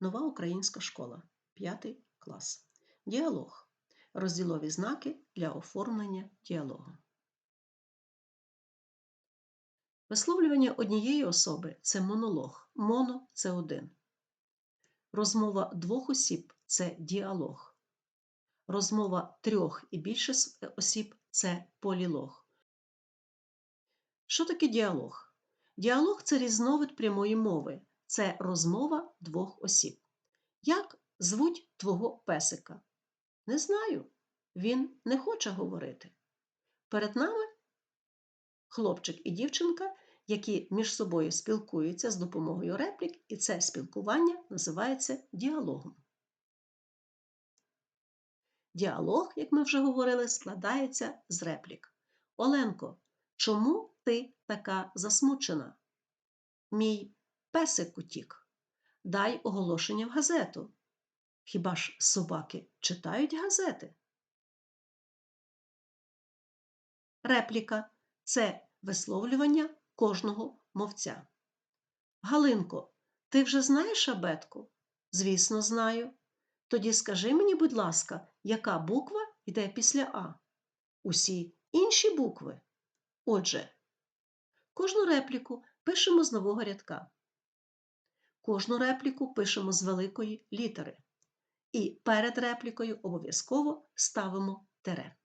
Нова українська школа, 5 клас. Діалог. Розділові знаки для оформлення діалогу. Висловлювання однієї особи це монолог. Моно це один. Розмова двох осіб це діалог. Розмова трьох і більше осіб це полілог. Що таке діалог? Діалог це різновид прямої мови. Це розмова двох осіб. Як звуть твого песика? Не знаю. Він не хоче говорити. Перед нами хлопчик і дівчинка, які між собою спілкуються з допомогою реплік, і це спілкування називається діалогом. Діалог, як ми вже говорили, складається з реплік. Оленко, чому ти така засмучена? Мій песик утік. Дай оголошення в газету. Хіба ж собаки читають газети? Репліка це висловлювання кожного мовця. Галинко, ти вже знаєш абетку? Звісно, знаю. Тоді скажи мені, будь ласка, яка буква йде після А? Усі інші букви. Отже, кожну репліку пишемо з нового рядка. Кожну репліку пишемо з великої літери. І перед реплікою обов'язково ставимо тере.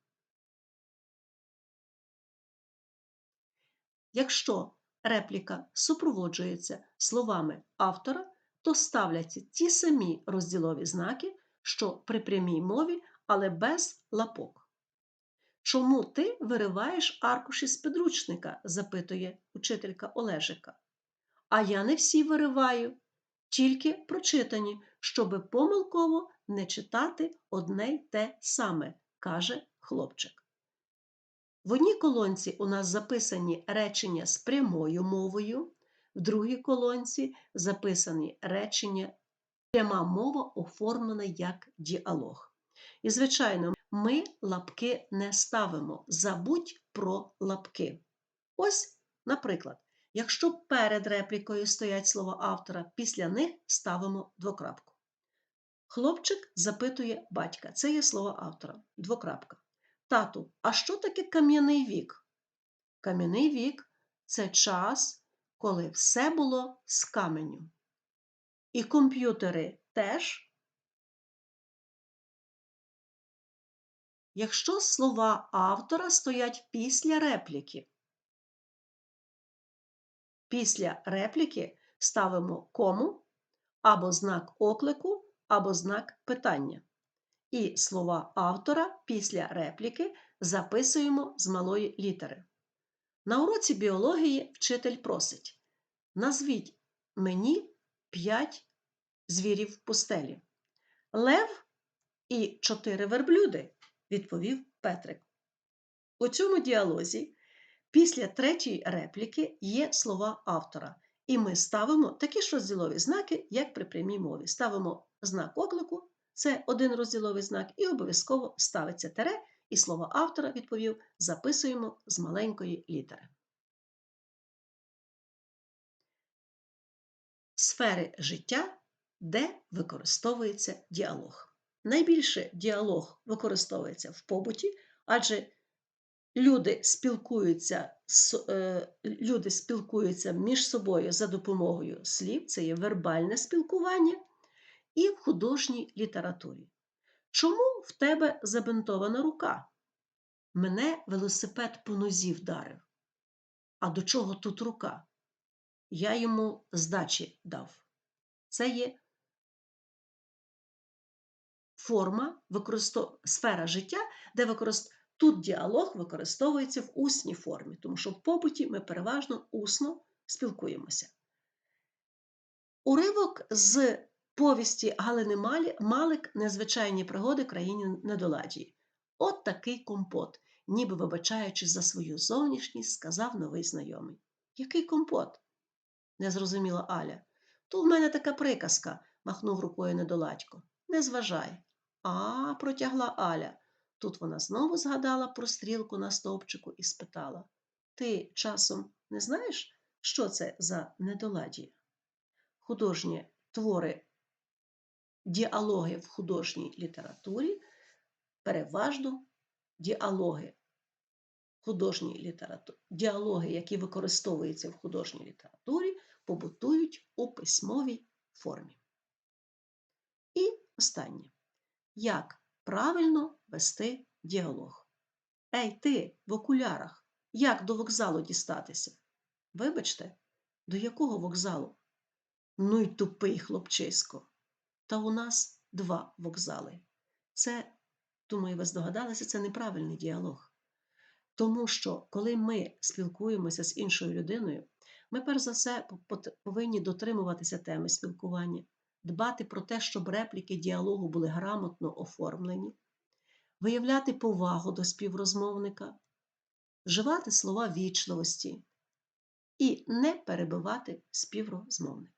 Якщо репліка супроводжується словами автора, то ставляться ті самі розділові знаки, що при прямій мові, але без лапок. Чому ти вириваєш аркуші з підручника? запитує учителька Олежика. А я не всі вириваю, тільки прочитані, щоби помилково не читати одне й те саме, каже хлопчик. В одній колонці у нас записані речення з прямою мовою, в другій колонці записані речення пряма мова оформлена як діалог. І, звичайно, ми лапки не ставимо. Забудь про лапки. Ось, наприклад, якщо перед реплікою стоять слова автора, після них ставимо двокрапку. Хлопчик запитує батька, це є слово автора, двокрапка. Тату, а що таке кам'яний вік? Кам'яний вік це час, коли все було з каменю. І комп'ютери теж. Якщо слова автора стоять після репліки. Після репліки ставимо кому або знак оклику, або знак питання. І слова автора після репліки записуємо з малої літери. На уроці біології вчитель просить: назвіть мені 5 звірів в пустелі. Лев і чотири верблюди, відповів Петрик. У цьому діалозі після третьої репліки є слова автора. І ми ставимо такі ж розділові знаки, як при прямій мові. Ставимо знак оклику це один розділовий знак, і обов'язково ставиться тере, і слово автора, відповів, записуємо з маленької літери. Сфери життя, де використовується діалог. Найбільше діалог використовується в побуті, адже люди спілкуються е, люди спілкуються між собою за допомогою слів, це є вербальне спілкування і в художній літературі. Чому в тебе забинтована рука? Мене велосипед по нозі вдарив. А до чого тут рука? Я йому здачі дав. Це є форма, використов... сфера життя, де використ... тут діалог використовується в усній формі, тому що в побуті ми переважно усно спілкуємося. Уривок з повісті Галини Малик Незвичайні пригоди країні недоладії. От такий компот, ніби вибачаючись за свою зовнішність, сказав новий знайомий. Який компот? не зрозуміла Аля. То в мене така приказка, махнув рукою недоладько. Не зважай. А, протягла Аля. Тут вона знову згадала про стрілку на стовпчику і спитала Ти часом не знаєш, що це за недоладі? Художні твори діалоги в художній літературі, переважно діалоги художній літературі, діалоги, які використовуються в художній літературі, побутують у письмовій формі. І останнє. Як правильно вести діалог? Ей, ти в окулярах, як до вокзалу дістатися? Вибачте, до якого вокзалу? Ну й тупий хлопчисько. Та у нас два вокзали. Це, думаю, ви здогадалися, це неправильний діалог. Тому що, коли ми спілкуємося з іншою людиною, ми перш за все повинні дотримуватися теми спілкування, дбати про те, щоб репліки діалогу були грамотно оформлені, виявляти повагу до співрозмовника, вживати слова вічливості і не перебивати співрозмовника.